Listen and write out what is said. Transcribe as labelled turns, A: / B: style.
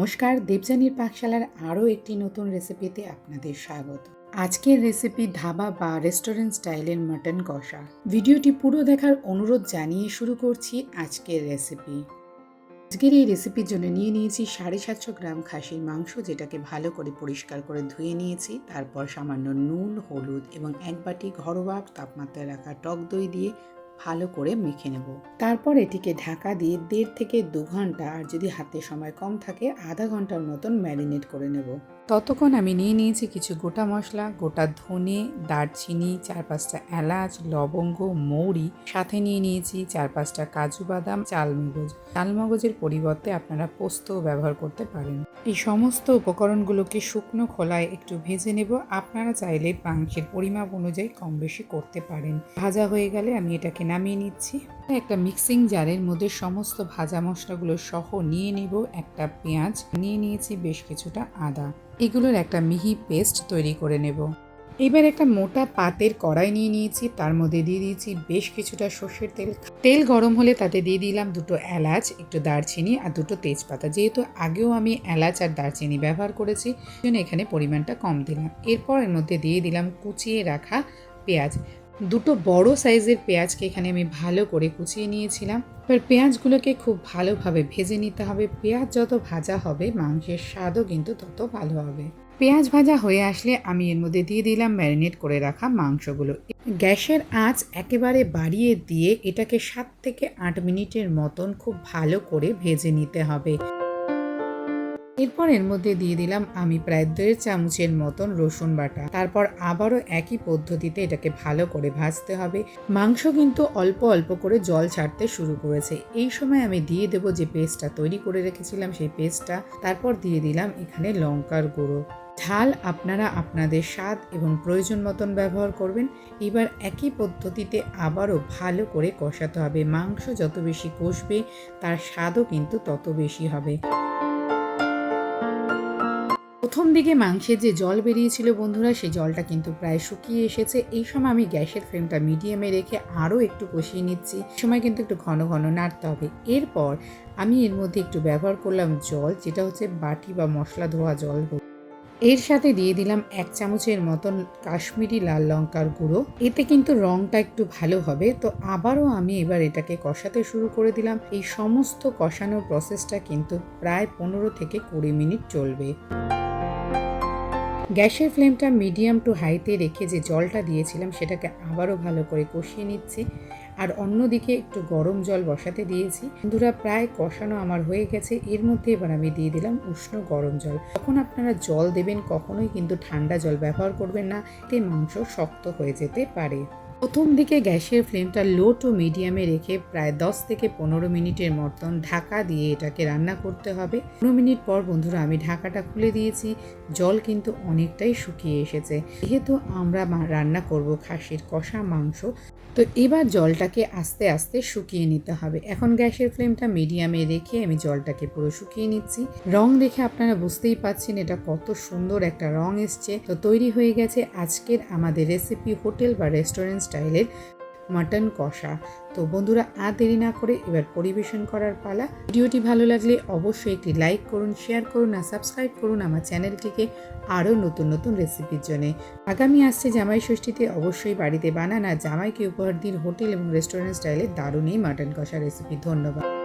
A: নমস্কার, দেবযানীর পাকশালার আরও একটি নতুন রেসিপিতে আপনাদের স্বাগত। আজকের রেসিপি ধাবা বা রেস্টুরেন্ট স্টাইলের মাটন কষা। ভিডিওটি পুরো দেখার অনুরোধ জানিয়ে শুরু করছি আজকের রেসিপি আজকের এই রেসিপির জন্য নিয়ে নিয়েছি সাড়ে সাতশো গ্রাম খাসির মাংস, যেটাকে ভালো করে পরিষ্কার করে ধুয়ে নিয়েছি। তারপর সামান্য নুন, হলুদ এবং এক বাটি ঘরোয়া তাপমাত্রায় রাখা টক দই দিয়ে ভালো করে মেখে নেব। তারপর এটিকে ঢাকা দিয়ে দেড় থেকে দু ঘণ্টা আর যদি হাতে সময় কম থাকে, আধা ঘণ্টার মতন ম্যারিনেট করে নেব। ততক্ষণ আমি নিয়ে নিয়েছি কিছু গোটা মশলা, গোটা ধনে, দারচিনি, চার পাঁচটা এলাচ, লবঙ্গ, মৌরি, সাথে নিয়ে নিয়েছি চার পাঁচটা কাজু বাদাম, চালমগজ। চালমগজের পরিবর্তে আপনারা পোস্তও ব্যবহার করতে পারেন। এই সমস্ত উপকরণগুলোকে শুকনো খোলায় একটু ভেজে নেব। আপনারা চাইলে মাংসের পরিমাপ অনুযায়ী কম বেশি করতে পারেন। ভাজা হয়ে গেলে আমি এটাকে নামিয়ে নিচ্ছি। একটা মিক্সিং জারের মধ্যে সমস্ত ভাজা মশলাগুলো সহ নিয়ে নেব। একটা পেঁয়াজ নিয়ে নিয়েছি, বেশ কিছুটা আদা। এগুলোর একটা মিহি পেস্ট তৈরি করে নেব। এবার একটা মোটা পাতের কড়াই নিয়ে নিয়েছি, তার মধ্যে দিয়ে দিয়েছি বেশ কিছুটা সর্ষের তেল। তেল গরম হলে তাতে দিয়ে দিলাম দুটো এলাচ, একটু দারচিনি আর দুটো তেজপাতা। যেহেতু আগেও আমি এলাচ আর দারচিনি ব্যবহার করেছি জন্য এখানে পরিমাণটা কম দিলাম। এরপর এর মধ্যে দিয়ে দিলাম কুচিয়ে রাখা পেঁয়াজ। দুটো বড় সাইজের পেঁয়াজকে এখানে আমি ভালো করে কুচিয়ে নিয়েছিলাম। এবার পেঁয়াজগুলোকে খুব ভালোভাবে ভেজে নিতে হবে। পেঁয়াজ যত ভাজা হবে, মাংসের স্বাদও কিন্তু তত ভালো হবে। পেঁয়াজ ভাজা হয়ে আসলে আমি এর মধ্যে দিয়ে দিলাম ম্যারিনেট করে রাখা মাংসগুলো। গ্যাসের আঁচ একেবারে বাড়িয়ে দিয়ে এটাকে সাত থেকে আট মিনিটের মতন খুব ভালো করে ভেজে নিতে হবে। এরপর এর মধ্যে দিয়ে দিলাম আমি প্রায় দেড় চামচের মতন রসুন বাটা। তারপর আবারও একই পদ্ধতিতে এটাকে ভালো করে ভাজতে হবে। মাংস কিন্তু অল্প অল্প করে জল ছাড়তে শুরু করেছে। এই সময় আমি দিয়ে দেব যে পেস্টটা তৈরি করে রেখেছিলাম সেই পেস্টটা। তারপর দিয়ে দিলাম এখানে লঙ্কার গুঁড়ো। ঝাল আপনারা আপনাদের স্বাদ এবং প্রয়োজন মতন ব্যবহার করবেন। এবার একই পদ্ধতিতে আবারও ভালো করে কষাতে হবে। মাংস যত বেশি কষবে, তার স্বাদও কিন্তু তত বেশি হবে। প্রথম দিকে মাংসের যে জল বেরিয়েছিল বন্ধুরা, সেই জলটা কিন্তু প্রায় শুকিয়ে এসেছে। এই সময় আমি গ্যাসের ফ্লেমটা মিডিয়ামে রেখে আরও একটু কষিয়ে নিচ্ছি। সময় কিন্তু একটু ঘন ঘন নাড়তে হবে। এরপর আমি এর মধ্যে একটু ব্যবহার করলাম জল, যেটা হচ্ছে বাটি বা মশলা ধোয়া জল এর সাথে দিয়ে দিলাম এক চামচের মতন কাশ্মীরি লাল লঙ্কার গুঁড়ো। এতে কিন্তু রংটা একটু ভালো হবে। তো আবারও আমি এবার এটাকে কষাতে শুরু করে দিলাম। এই সমস্ত কষানোর প্রসেসটা কিন্তু প্রায় পনেরো থেকে কুড়ি মিনিট চলবে। গ্যাসের ফ্লেমটা মিডিয়াম টু হাইতে রেখে যে জলটা দিয়েছিলাম, সেটাকে আবারও ভালো করে কষিয়ে নিচ্ছি। আর অন্যদিকে একটু গরম জল বসাতে দিয়েছি। বন্ধুরা, প্রায় কষানো আমার হয়ে গেছে। এর মধ্যে এবার আমি দিয়ে দিলাম উষ্ণ গরম জল। যখন আপনারা জল দেবেন, কখনোই কিন্তু ঠান্ডা জল ব্যবহার করবেন না। এতে মাংস শক্ত হয়ে যেতে পারে। প্রথম দিকে গ্যাসের ফ্লেমটা লো টু মিডিয়ামে রেখে প্রায় দশ থেকে পনেরো মিনিটের মতন ঢাকা দিয়ে এটাকে রান্না করতে হবে। পনেরো মিনিট পর বন্ধুরা, আমি ঢাকাটা খুলে দিয়েছি। জল কিন্তু অনেকটাই শুকিয়ে এসেছে। যেহেতু আমরা রান্না করব খাসির কষা মাংস তো এবার জলটাকে আস্তে আস্তে শুকিয়ে নিতে হবে। এখন গ্যাসের ফ্লেমটা মিডিয়ামে রেখে আমি জলটাকে পুরো শুকিয়ে নিচ্ছি। রং দেখে আপনারা বুঝতেই পাচ্ছেন এটা কত সুন্দর একটা রং এসছে। তো তৈরি হয়ে গেছে আজকের আমাদের রেসিপি হোটেল বা রেস্টুরেন্ট স্টাইলের মাটন কষা। তো বন্ধুরা, আর দেরি না করে এবার পরিবেশন করার পালা। ভিডিওটি ভালো লাগলে অবশ্যই একটি লাইক করুন, শেয়ার করুন, আর সাবস্ক্রাইব করুন আমার চ্যানেলটিকে আরও নতুন নতুন রেসিপির জন্য। আগামী আসছে জামাই ষষ্ঠীতে অবশ্যই বাড়িতে বানান, আর জামাইকে উপহার দিন হোটেল এবং রেস্টুরেন্ট স্টাইলে দারুণ এই মাটন কষা রেসিপি। ধন্যবাদ।